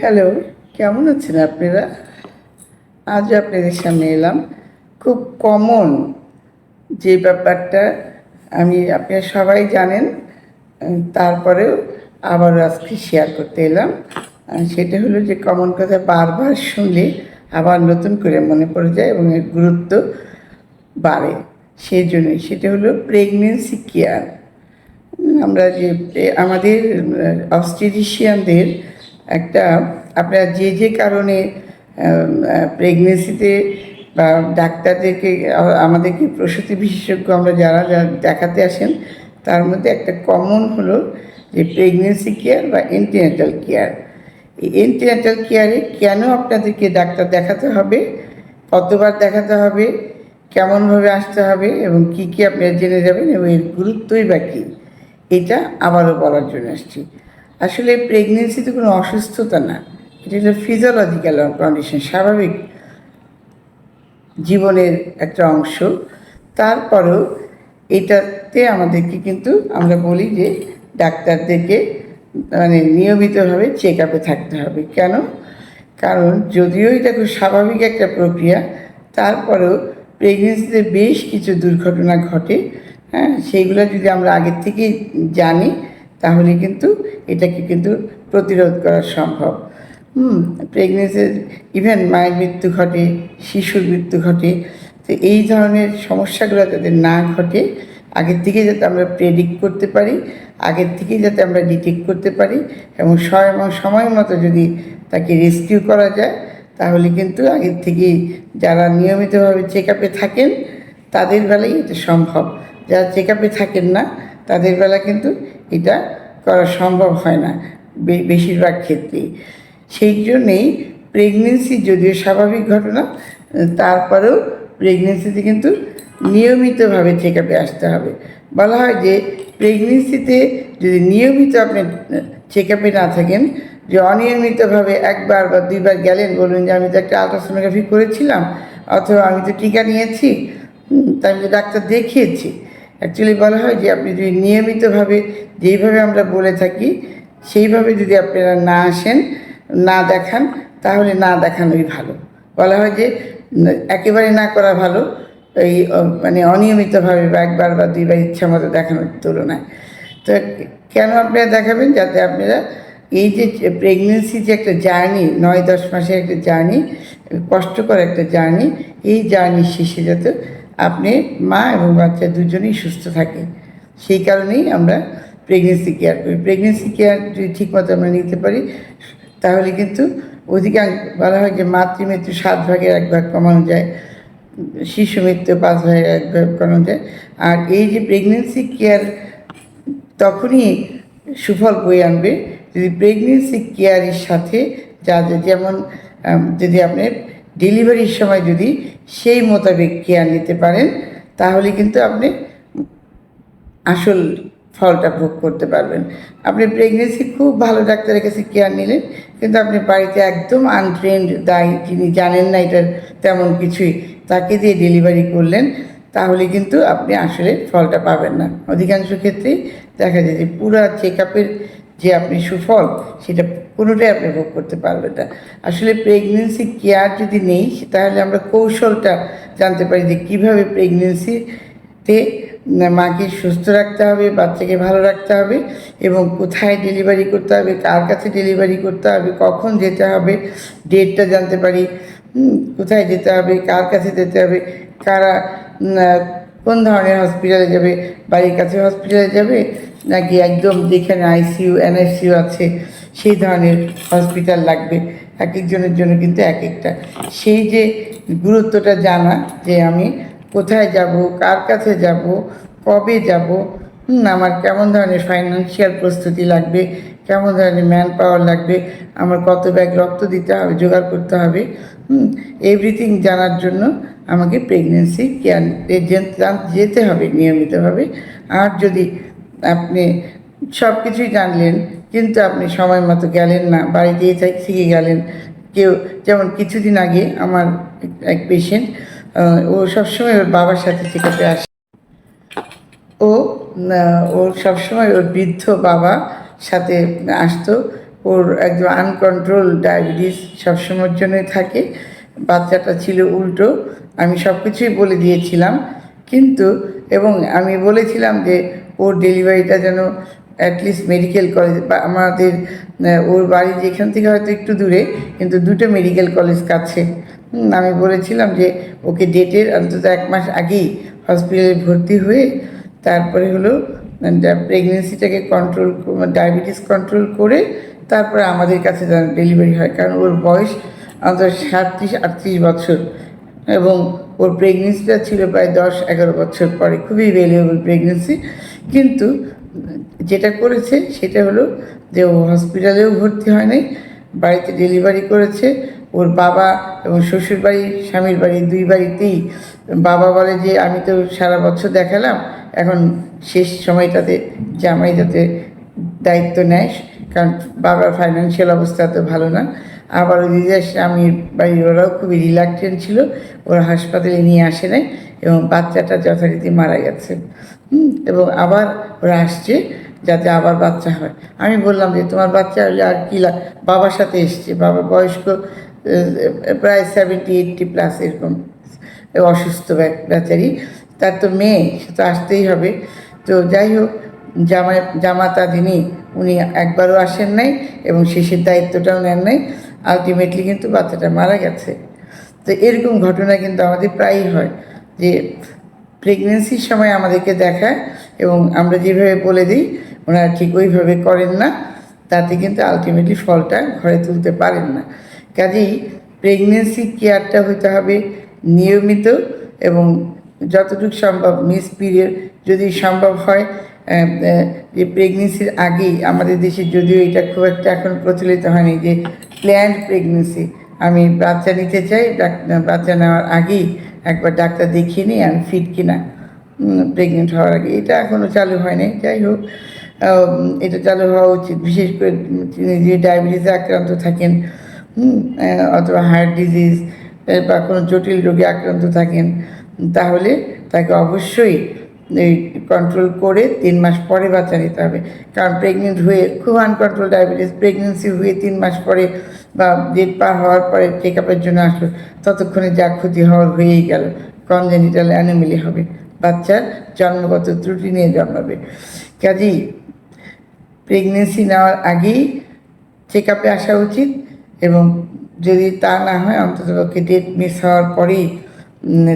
Hello, কেমন আছেন আপনারা? আজ আপনাদের সামনে এলাম। খুব কমন যে ব্যাপারটা, আমি, আপনারা সবাই জানেন তারপরেও আবার আজকে শেয়ার করতে এলাম। সেটা হলো যে কমন কথা বারবার শুনলে আবার নতুন করে মনে পড়ে যায় এবং এর গুরুত্ব বাড়ে। সেই জন্যই সেটা হলো প্রেগনেন্সি কেয়ার আমরা যে আমাদের অস্ট্রেলিশিয়ানদের একটা, আপনারা যে যে কারণে প্রেগনেন্সিতে বা ডাক্তারদেরকে, আমাদেরকে প্রসূতি বিশেষজ্ঞ আমরা যারা দেখাতে আসেন, তার মধ্যে একটা কমন হলো যে প্রেগনেন্সি কেয়ার বা এন্টিনেটাল কেয়ার এই এন্টিনেটাল কেয়ারে কেন আপনাদেরকে ডাক্তার দেখাতে হবে, কতবার দেখাতে হবে, কেমনভাবে আসতে হবে এবং কি কি আপনারা জেনে যাবেন এবং এর গুরুত্বই বা কী? এটা আবারও বলার জন্য আসছি। আসলে প্রেগনেন্সি তো কোনো অসুস্থতা না। এটা হলো ফিজিওলজিক্যাল কন্ডিশন স্বাভাবিক জীবনের একটা অংশ। তারপরেও এটাতে আমাদেরকে কিন্তু আমরা বলি যে ডাক্তারদেরকে মানে নিয়মিতভাবে চেক আপে থাকতে হবে। কেন? কারণ যদিও এটা খুব স্বাভাবিক একটা প্রক্রিয়া, তারপরেও প্রেগনেন্সিতে বেশ কিছু দুর্ঘটনা ঘটে। হ্যাঁ সেইগুলো যদি আমরা আগের থেকেই জানি তাহলে কিন্তু এটাকে কিন্তু প্রতিরোধ করা সম্ভব। হুম প্রেগনেন্সির ইভেন মায়ের মৃত্যু ঘটে, শিশুর মৃত্যু ঘটে, তো এই ধরনের সমস্যাগুলো যাতে না ঘটে, আগের থেকে যাতে আমরা প্রেডিক্ট করতে পারি, আগের থেকেই যাতে আমরা ডিটেক্ট করতে পারি, এবং সময় সময় মতো যদি তাকে রেস্কিউ করা যায়, তাহলে কিন্তু আগের থেকেই যারা নিয়মিতভাবে চেক আপে থাকেন, তাদের বেলায় এটা সম্ভব। যারা চেক আপে থাকেন না, তাদের বেলা কিন্তু এটা করা সম্ভব হয় না বেশিরভাগ ক্ষেত্রেই। সেই জন্যেই প্রেগনেন্সি যদিও স্বাভাবিক ঘটনা, তারপরেও প্রেগনেন্সিতে কিন্তু নিয়মিতভাবে চেক আপে আসতে হবে। বলা হয় যে প্রেগনেন্সিতে যদি নিয়মিত আপনি চেক আপে না থাকেন, যে অনিয়মিতভাবে একবার বা দুইবার গেলেন, বলুন যে আমি তো একটা আলট্রাসোনোগ্রাফি করেছিলাম, অথবা আমি তো টিকা নিয়েছি তাই আমি তো ডাক্তার দেখিয়েছি অ্যাকচুয়ালি বলা হয় যে আপনি যদি নিয়মিতভাবে যেইভাবে আমরা বলে থাকি, সেইভাবে যদি আপনারা না আসেন, না দেখান, তাহলে না দেখানোই ভালো। বলা হয় যে একেবারে না করা ভালো, এই মানে অনিয়মিতভাবে বা একবার বা দুইবার ইচ্ছা মতো দেখানোর তুলনায়। তো কেন আপনারা দেখাবেন? যাতে আপনারা এই যে প্রেগনেন্সি যে একটা জার্নি নয় দশ মাসের একটা জার্নি কষ্টকর একটা জার্নি এই জার্নির শেষে যাতে আপনি মা এবং বাচ্চা দুজনেই সুস্থ থাকে। সেই কারণেই আমরা প্রেগনেন্সি কেয়ার করি। প্রেগনেন্সি কেয়ার যদি ঠিকমতো আমরা নিতে পারি, তাহলে কিন্তু অধিকাংশ বলা হয় যে মাতৃমৃত্যু সাত ভাগের এক ভাগ কমানো যায়, শিশু মৃত্যু পাঁচ ভাগের এক ভাগ কমানো যায়। আর এই যে প্রেগনেন্সি কেয়ার তখনই সুফল বয়ে আনবে। যদি প্রেগনেন্সি কেয়ারের সাথে যা যা- যেমন যদি আপনি ডেলিভারির সময় যদি সেই মোতাবেক কেয়ার নিতে পারেন, তাহলে কিন্তু আপনি আসল ফলটা ভোগ করতে পারবেন। আপনি প্রেগনেন্সি খুব ভালো ডাক্তারের কাছে কেয়ার নিলেন, কিন্তু আপনি বাড়িতে একদম আনট্রেন্ড দায়ী যিনি জানেন না এটার তেমন কিছুই, তাকে দিয়ে ডেলিভারি করলেন, তাহলে কিন্তু আপনি আসলে ফলটা পাবেন না। অধিকাংশ ক্ষেত্রেই দেখা যায় যে পুরো চেক আপের যে আপনি সুফল, সেটা কোনোটাই আপনি ভোগ করতে পারবেন না। আসলে প্রেগনেন্সি কেয়ার যদি নেই, তাহলে আমরা কৌশলটা জানতে পারি যে কীভাবে প্রেগনেন্সিতে মাকে সুস্থ রাখতে হবে, বাচ্চাকে ভালো রাখতে হবে, এবং কোথায় ডেলিভারি করতে হবে, কার কাছে ডেলিভারি করতে হবে, কখন যেতে হবে ডেটটা জানতে পারি কোথায় যেতে হবে, কার কাছে যেতে হবে, কারা কোন ধরনের হসপিটালে যাবে, বাড়ির কাছে হসপিটালে যাবে নাকি একদম যেখানে আইসিইউ এনআইসিইউ আছে, সেই ধরনের হসপিটাল লাগবে। এক একজনের জন্য কিন্তু এক একটা। সেই যে গুরুত্বটা জানা, যে আমি কোথায় যাব, কার কাছে যাব, কবে যাব আমার কেমন ধরনের ফাইন্যান্সিয়াল প্রস্তুতি লাগবে, কেমন ধরনের ম্যান পাওয়ার লাগবে, আমার কত ব্যাগ রক্ত দিতে হবে, জোগাড় করতে হবে এভরিথিং জানার জন্য আমাকে প্রেগনেন্সি কেয়ার যেতে হবে নিয়মিতভাবে। আর যদি আপনি সব কিছুই জানলেন, কিন্তু আপনি সময় মতো গেলেন না বাড়িতেই থাক- গেলেন। কেউ, যেমন কিছুদিন আগে আমার এক- পেশেন্ট ও সবসময় ওর বাবার সাথে চেকআপে আসে। ও ওর সবসময় ওর বৃদ্ধ বাবা সাথে আসতো। ওর একদম আনকন্ট্রোল ডায়াবেটিস সবসময়ের জন্যই থাকে। বাচ্চাটা ছিল উল্টো। আমি সব কিছুই বলে দিয়েছিলাম। কিন্তু, এবং আমি বলেছিলাম যে ওর ডেলিভারিটা যেন অ্যাটলিস্ট মেডিকেল কলেজ বা আমাদের ওর বাড়ি যেখান থেকে হয়তো একটু দূরে, কিন্তু দুটো মেডিকেল কলেজ কাছে। আমি বলেছিলাম যে ওকে ডেটের অন্তত এক মাস আগেই হসপিটালে ভর্তি হয়ে তারপরে হলো প্রেগনেন্সিটাকে কন্ট্রোল ডায়াবেটিস কন্ট্রোল করে তারপরে আমাদের কাছে যেন ডেলিভারি হয়। কারণ ওর বয়স অন্তত সাতত্রিশ আটত্রিশ বছর এবং ওর প্রেগনেন্সিটা ছিল প্রায় দশ, এগারো বছর পরে। খুবই ভ্যালুয়েবল প্রেগনেন্সি কিন্তু যেটা করেছে সেটা হলো যে ও হসপিটালেও ভর্তি হয় নাই বাড়িতে ডেলিভারি করেছে। ওর বাবা এবং শ্বশুর বাড়ি, স্বামীর বাড়ি, দুই বাড়িতেই। বাবা বলে যে, আমি তো সারা বছর দেখালাম, এখন শেষ সময়টাতে জামাই যাতে দায়িত্ব নেয়, কারণ বাবার ফাইন্যান্সিয়াল অবস্থা তো ভালো না। আবার ওদিকে স্বামীর বাড়ির ওরাও খুবই রিল্যাক্টেন্ট ছিল, ওরা হাসপাতালে নিয়ে আসে নাই এবং বাচ্চাটা যথারীতি মারা গেছে। এবং আবার ওরা আসছে যাতে আবার বাচ্চা হয়। আমি বললাম যে, তোমার বাচ্চা হলে আর কি বাবার সাথে এসছে, বাবা বয়স্ক প্রায় সেভেন্টি এইটটি প্লাস এরকম অসুস্থ বেচারি। তার তো মেয়ে, সে তো আসতেই হবে। তো যাই হোক, জামাই, জামাতা যিনি, উনি একবারও আসেন নাই এবং শেষের দায়িত্বটাও নেন নাই। আলটিমেটলি কিন্তু বাচ্চাটা মারা গেছে। তো এরকম ঘটনা কিন্তু আমাদের প্রায়ই হয় যে প্রেগনেন্সির সময় আমাদেরকে দেখায় এবং আমরা যেভাবে বলে দিই, ওনারা ঠিক ওইভাবে করেন না, তাতে কিন্তু আলটিমেটলি ফলটা ঘরে তুলতে পারেন না। কাজেই প্রেগনেন্সি কেয়ারটা হতে হবে নিয়মিত এবং যতটুকু সম্ভব মিস পিরিয়ড যদি সম্ভব হয় যে প্রেগনেন্সির আগেই আমাদের দেশে যদিও এটা খুব একটা এখন প্রচলিত হয়নি যে প্ল্যান্ড প্রেগনেন্সি আমি বাচ্চা নিতে চাই বাচ্চা নেওয়ার আগেই একবার ডাক্তার দেখিয়ে নিই আমি ফিট কিনা প্রেগনেন্ট হওয়ার আগে। এটা এখনও চালু হয়নি, যাই হোক এটা চালু হওয়া উচিত। বিশেষ করে তিনি যে ডায়াবেটিসে আক্রান্ত থাকেন অথবা হার্ট ডিজিজ বা কোনো জটিল রোগে আক্রান্ত থাকেন, তাহলে তাকে অবশ্যই এই কন্ট্রোল করে তিন মাস পরে বাচ্চা নিতে হবে। কারণ প্রেগনেন্ট হয়ে খুব আনকন্ট্রোল ডায়াবেটিস প্রেগনেন্সি হয়ে তিন মাস পরে বা ডেট পার হওয়ার পরে চেক আপের জন্য আসলো, ততক্ষণে যা ক্ষতি হওয়ার হয়েই গেল। কনজেনিটাল অ্যানিমেলি হবে। বাচ্চার জন্মগত ত্রুটি নিয়ে জন্মাবে। কাজেই প্রেগনেন্সি নেওয়ার আগেই চেক আপে আসা উচিত এবং যদি তা না হয়, অন্ততপক্ষে ডেট মিস হওয়ার পরেই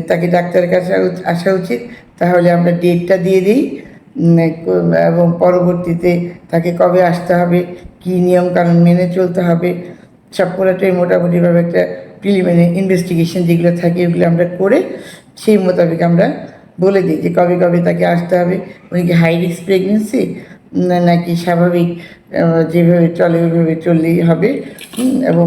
তাকে ডাক্তারের কাছে আসা উচিত। তাহলে আমরা ডেটটা দিয়ে দিই এবং পরবর্তীতে তাকে কবে আসতে হবে, কী নিয়মকানুন মেনে চলতে হবে সব পুরোটাই মোটামুটিভাবে একটা প্রিলিমিনারি ইনভেস্টিগেশন যেগুলো থাকে ওগুলো আমরা করে সেই মোতাবেক আমরা বলে দিই যে কবে কবে তাকে আসতে হবে, উনি কি হাই রিস্ক প্রেগনেন্সি নাকি স্বাভাবিক যেভাবে চলে ওইভাবে চললেই হবে এবং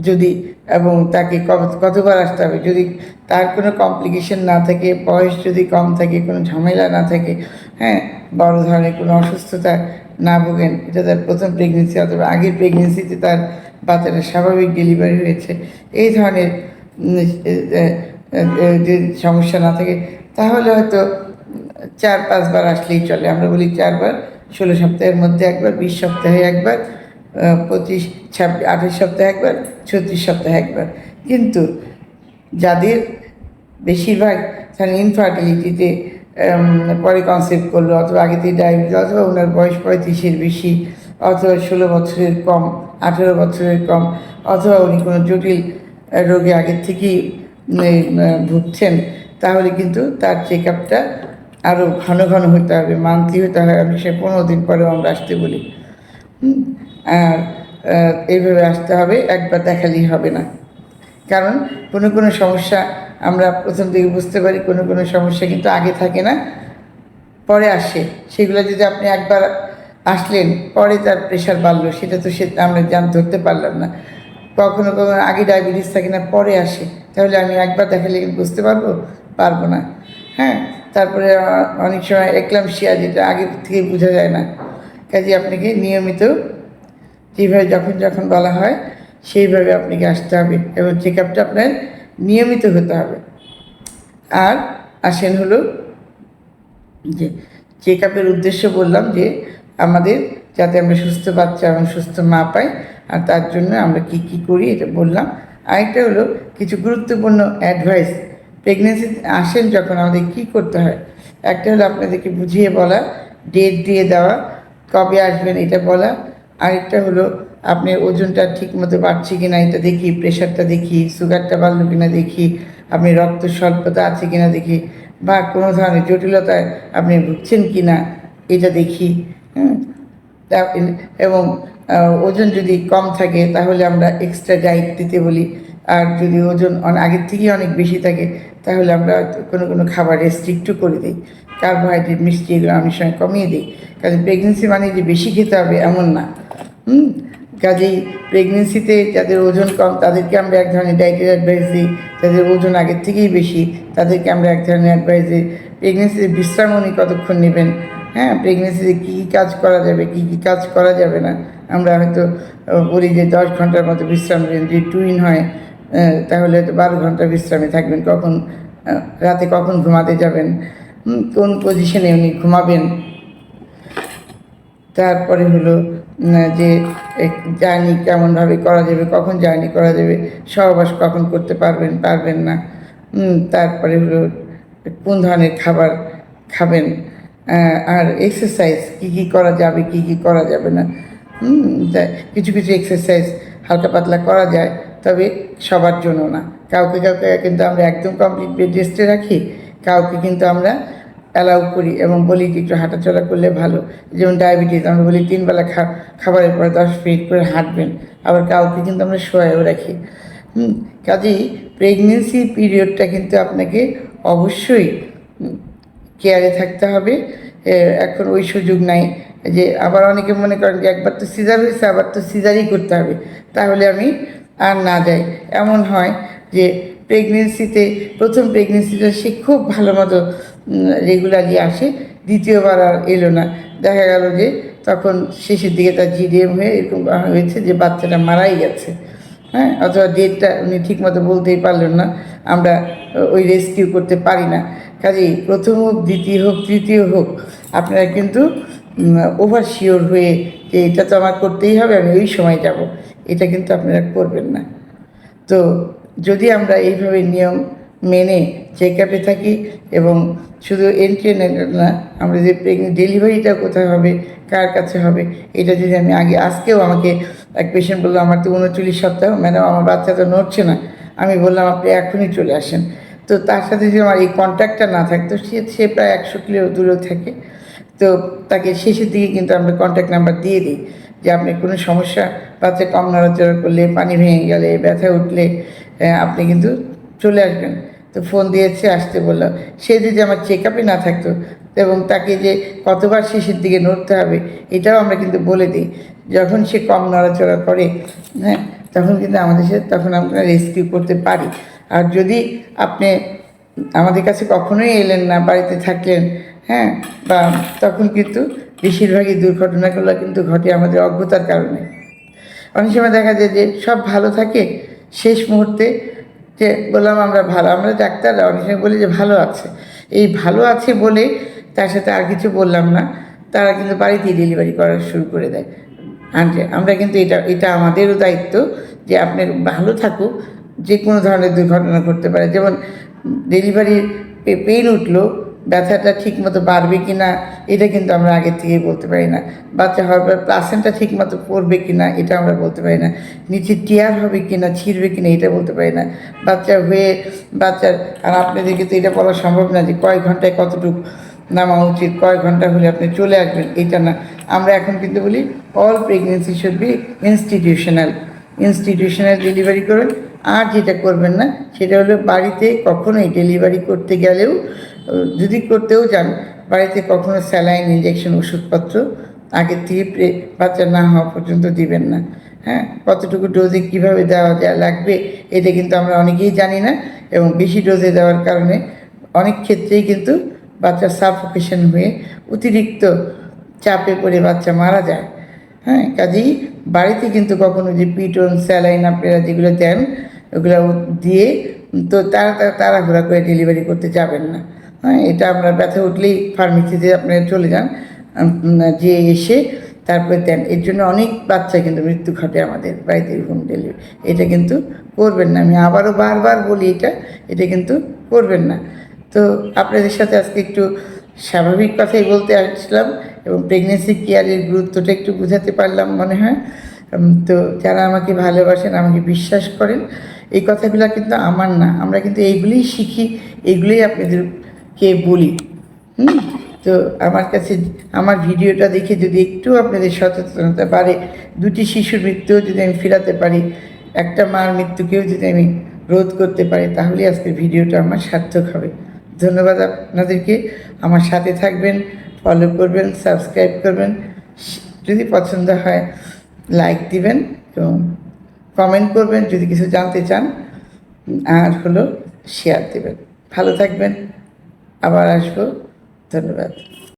যদি এবং তাকে কত- কতবার আসতে হবে? যদি তার কোনো কমপ্লিকেশন না থাকে বয়স যদি কম থাকে কোনো ঝামেলা না থাকে হ্যাঁ বড় ধরনের কোনো অসুস্থতা না ভোগেন এটা তার প্রথম প্রেগনেন্সি অথবা আগের প্রেগনেন্সিতে তার বাচ্চাটা স্বাভাবিক ডেলিভারি হয়েছে। এই ধরনের উম, এ, এ, এ, যে সমস্যা না থাকে তাহলে হয়তো চার পাঁচবার আসলেই চলে। আমরা বলি চারবার ষোলো সপ্তাহের মধ্যে একবার বিশ সপ্তাহে একবার পঁচিশ, ছাব্বিশ, আঠাশ সপ্তাহে একবার, ছত্রিশ সপ্তাহে একবার। কিন্তু যাদের বেশিরভাগ তারা ইনফার্টিলিটিতে পরে কনসেপ্ট করল, অথবা আগে থেকে ডায়াবেটিস অথবা ওনার বয়স পঁয়ত্রিশের বেশি, অথবা ষোলো বছরের কম, আঠেরো বছরের কম, অথবা উনি কোনো জটিল রোগে আগের থেকেই ভুগছেন, তাহলে কিন্তু তার চেক আপটা আরও ঘন ঘন হতে হবে মান্থলি হতে হবে, আমি সে পনেরো দিন পরেও আমরা আসতে বলি। আর এইভাবে আসতে হবে, একবার দেখালেই হবে না। কারণ কোনো কোনো সমস্যা আমরা প্রথম থেকে বুঝতে পারি, কোনো কোনো সমস্যা কিন্তু আগে থাকে না, পরে আসে। সেগুলো যদি আপনি একবার আসলেন, পরে তার প্রেশার বাড়লো, সেটা তো সে, আমরা জান, ধরতে পারলাম না। কখনো কখনো আগে ডায়াবেটিস থাকে না, পরে আসে। তাহলে আমি একবার দেখালে বুঝতে পারব? পারব না। হ্যাঁ তারপরে অনেক সময় একলাম শিয়া যেটা আগে থেকে বোঝা যায় না। কাজে আপনাকে নিয়মিত যেভাবে যখন যখন বলা হয়, সেইভাবে আপনাকে আসতে হবে এবং চেক আপটা আপনার নিয়মিত হতে হবে। আর আসেন হলো যে চেক আপের উদ্দেশ্য বললাম যে আমাদের যাতে আমরা সুস্থ বাচ্চা এবং সুস্থ মা পাই, আর তার জন্য আমরা কি কি করি এটা বললাম। আরেকটা হলো কিছু গুরুত্বপূর্ণ অ্যাডভাইস প্রেগনেন্সি আসেন যখন আমাদের কি করতে হয়, একটা হলো আপনাদেরকে বুঝিয়ে বলা ডেট দিয়ে দেওয়া, কবে আসবেন এটা বলা আরেকটা হলো, আপনি ওজনটা ঠিক মতো বাড়ছে কিনা এটা দেখি প্রেশারটা দেখি সুগারটা বাড়লো কিনা দেখি, আপনি রক্ত স্বল্পতা আছে কিনা দেখি, বা কোনো ধরনের জটিলতায় আপনি ভুগছেন কি না এটা দেখি এবং ওজন যদি কম থাকে, তাহলে আমরা এক্সট্রা ডায়েট দিতে বলি, আর যদি ওজন আগের থেকেই অনেক বেশি থাকে, তাহলে আমরা কোনো কোনো খাবার রেস্ট্রিক্টও করে দিই কার্বোহাইড্রেট মিষ্টি এগুলো আমি সময় কমিয়ে দিই, কারণ প্রেগনেন্সি মানে যে বেশি খেতে হবে এমন না। হুম? কাজেই প্রেগনেন্সিতে যাদের ওজন কম, তাদেরকে আমরা এক ধরনের ডায়েটের অ্যাডভাইস দিই। যাদের ওজন আগের থেকেই বেশি, তাদেরকে আমরা এক ধরনের অ্যাডভাইস দিই। প্রেগনেন্সিতে বিশ্রাম উনি কতক্ষণ নেবেন? হ্যাঁ প্রেগনেন্সিতে কী কী কাজ করা যাবে, কী কী কাজ করা যাবে না? আমরা হয়তো বলি যে দশ ঘণ্টার মতো বিশ্রাম নেবেন, যদি টুইন হয় তাহলে হয়তো বারো ঘণ্টা বিশ্রামে থাকবেন। কখন রাতে কখন ঘুমাতে যাবেন? কোন পজিশনে উনি ঘুমাবেন? তারপরে হলো যে জার্নি কেমনভাবে করা যাবে, কখন জার্নি করা যাবে, সহবাস কখন করতে পারবেন পারবেন না। তারপরে হলো, কোন ধরনের খাবার খাবেন আর এক্সারসাইজ কী কী করা যাবে, কী কী করা যাবে না। কিছু কিছু এক্সারসাইজ হালকা পাতলা করা যায়, তবে সবার জন্য না। কাউকে কাউকে কিন্তু আমরা একদম কমপ্লিট বেড রেস্টে রাখি, কাউকে কিন্তু আমরা অ্যালাউ করি এবং বলি যে একটু হাঁটাচলা করলে ভালো। যেমন ডায়াবেটিস আমরা বলি তিনবেলা খাবারের পরে দশ মিনিট করে হাঁটবেন। আবার কাউকে কিন্তু আমরা শোয়াও রাখি। হুম, কাজেই প্রেগনেন্সি পিরিয়ডটা কিন্তু আপনাকে অবশ্যই কেয়ারে থাকতে হবে। এখন ওই সুযোগ নাই যে আবার অনেকে মনে করেন যে একবার তো সিজার হয়েছে, আবার তো সিজারই করতে হবে। তাহলে আমি আর না যাই। এমন হয় যে প্রেগনেন্সিতে প্রথম প্রেগনেন্সিটা সে খুব ভালো মতো রেগুলারলি আসে, দ্বিতীয়বার আর এলো না। দেখা গেল যে তখন শেষের দিকে তার জিডিএম হয়ে এরকম হয়েছে যে বাচ্চাটা মারাই গেছে। হ্যাঁ অথবা ডেটটা উনি ঠিকমতো বলতেই পারলেন না। আমরা ওই রেস্কিউ করতে পারি না। কাজেই প্রথম হোক, দ্বিতীয় হোক, তৃতীয় হোক, আপনারা কিন্তু ওভার শিওর হয়ে যে এটা তো আমার করতেই হবে, আমি ওই সময় যাব। এটা কিন্তু আপনারা করবেন না। তো যদি আমরা এইভাবে নিয়ম মেনে চেক আপে থাকি এবং শুধু এন্ট্রি না, আমরা যে ডেলিভারিটা কোথায় হবে, কার কাছে হবে, এটা যদি আমি আগে, আজকেও আমাকে এক পেশেন্ট বলল, আমার তো উনচল্লিশ সপ্তাহ ম্যাডাম আমার বাচ্চা তো নড়ছে না। আমি বললাম, আপনি এখনই চলে আসেন। তো তার সাথে যদি আমার এই কন্ট্যাক্টটা না থাকতো, সে সে প্রায় একশো কিলো দূরেও থাকে। তো তাকে শেষের দিকে কিন্তু আমরা কন্ট্যাক্ট নাম্বার দিয়ে দিই, যে আপনি কোনো সমস্যা, বাচ্চা কম নড়াচড়া করলে, পানি ভেঙে গেলে, ব্যথা উঠলে আপনি কিন্তু চলে আসবেন। তো ফোন দিয়েছে, আসতে বললাম সে যদি আমার চেক আপে না থাকতো এবং তাকে যে কতবার শেষের দিকে নড়তে হবে, এটাও আমরা কিন্তু বলে দিই। যখন সে কম নড়াচড়া করে হ্যাঁ তখন কিন্তু আমাদের সাথে, তখন আমরা রেস্কিউ করতে পারি। আর যদি আপনি আমাদের কাছে কখনোই এলেন না, বাড়িতে থাকলেন হ্যাঁ বা তখন কিন্তু বেশিরভাগই দুর্ঘটনাগুলো কিন্তু ঘটে আমাদের অজ্ঞতার কারণে। অনেক সময় দেখা যায় যে সব ভালো থাকে, শেষ মুহূর্তে যে বললাম, আমরা ভালো আমরা ডাক্তাররা অনেক সময় বলি যে, ভালো আছে। এই ভালো আছে বলে তার সাথে আর কিছু বললাম না। তারা কিন্তু বাড়িতেই ডেলিভারি করা শুরু করে দেয়। আনছে আমরা কিন্তু এটা এটা আমাদেরও দায়িত্ব যে আপনার ভালো থাকুক, যে কোনো ধরনের দুর্ঘটনা ঘটতে পারে। যেমন ডেলিভারি পেন উঠল ব্যথাটা ঠিক মতো বাড়বে কি না এটা কিন্তু আমরা আগের থেকেই বলতে পারি না। বাচ্চা হওয়ার পর প্লাসেন্টটা ঠিক মতো পড়বে কি না এটা আমরা বলতে পারি না। নিচে টিয়ার হবে কি না ছিঁড়বে কি না এটা বলতে পারি না। বাচ্চা হয়ে, বাচ্চার, আর আপনাদেরকে তো এটা বলা সম্ভব না যে কয় ঘন্টায় কতটুকু নামা উচিত, কয় ঘণ্টা হলে আপনি চলে আসবেন, এটা না। আমরা এখন কিন্তু বলি all pregnancy should be institutional institutional delivery করুন। আর যেটা করবেন না, সেটা হলো বাড়িতে কখনোই ডেলিভারি করতে গেলেও যদি করতেও যান বাড়িতে কখনো স্যালাইন ইঞ্জেকশন ওষুধপত্র, আগে থেকে বাচ্চা না হওয়া পর্যন্ত দিবেন না। হ্যাঁ কতটুকু ডোজে কীভাবে দেওয়া যা লাগবে, এটা কিন্তু আমরা অনেকেই জানি না এবং বেশি ডোজে দেওয়ার কারণে অনেক ক্ষেত্রেই কিন্তু বাচ্চা সাফোকেশন হয়ে অতিরিক্ত চাপে পড়ে বাচ্চা মারা যায়। হ্যাঁ কাজেই বাড়িতে কিন্তু কখনো যে পিটন, স্যালাইন আপনারা যেগুলো দেন, ওগুলো দিয়ে তো তারা তারা, তাড়াহুড়া করে ডেলিভারি করতে যাবেন না। হ্যাঁ এটা আমরা ব্যথা উঠলেই ফার্মেসিতে আপনারা চলে যান যে এসে তারপরে দেন। এর জন্য অনেক বাচ্চা কিন্তু মৃত্যু ঘটে আমাদের বাড়িতে হোম ডেলিভারি এটা কিন্তু করবেন না। আমি আবারও বারবার বলি এটা এটা কিন্তু করবেন না। তো আপনাদের সাথে আজকে একটু স্বাভাবিক কথাই বলতে আসলাম এবং প্রেগনেন্সি কেয়ারের গুরুত্বটা একটু বোঝাতে পারলাম মনে হয়। তো যারা আমাকে ভালোবাসেন, আমাকে বিশ্বাস করেন, এই কথাগুলো কিন্তু আমার না। আমরা কিন্তু এইগুলিই শিখি, এইগুলোই আপনাদেরকে বলি? হুম? তো আমার কাছে, আমার ভিডিওটা দেখে যদি একটু আপনাদের সচেতনতা বাড়ে, দুটি শিশুর মৃত্যুও যদি আমি ফেরাতে পারি, একটা মার মৃত্যুকেও যদি আমি রোধ করতে পারি তাহলে আজকে ভিডিওটা আমার সার্থক হবে। ধন্যবাদ আপনাদেরকে। আমার সাথে থাকবেন ফলো করবেন সাবস্ক্রাইব করবেন। যদি পছন্দ হয় লাইক দিবেন এবং কমেন্ট করবেন। যদি কিছু জানতে চান, আর হলো শেয়ার দেবেন। ভালো থাকবেন। আবার আসব। ধন্যবাদ।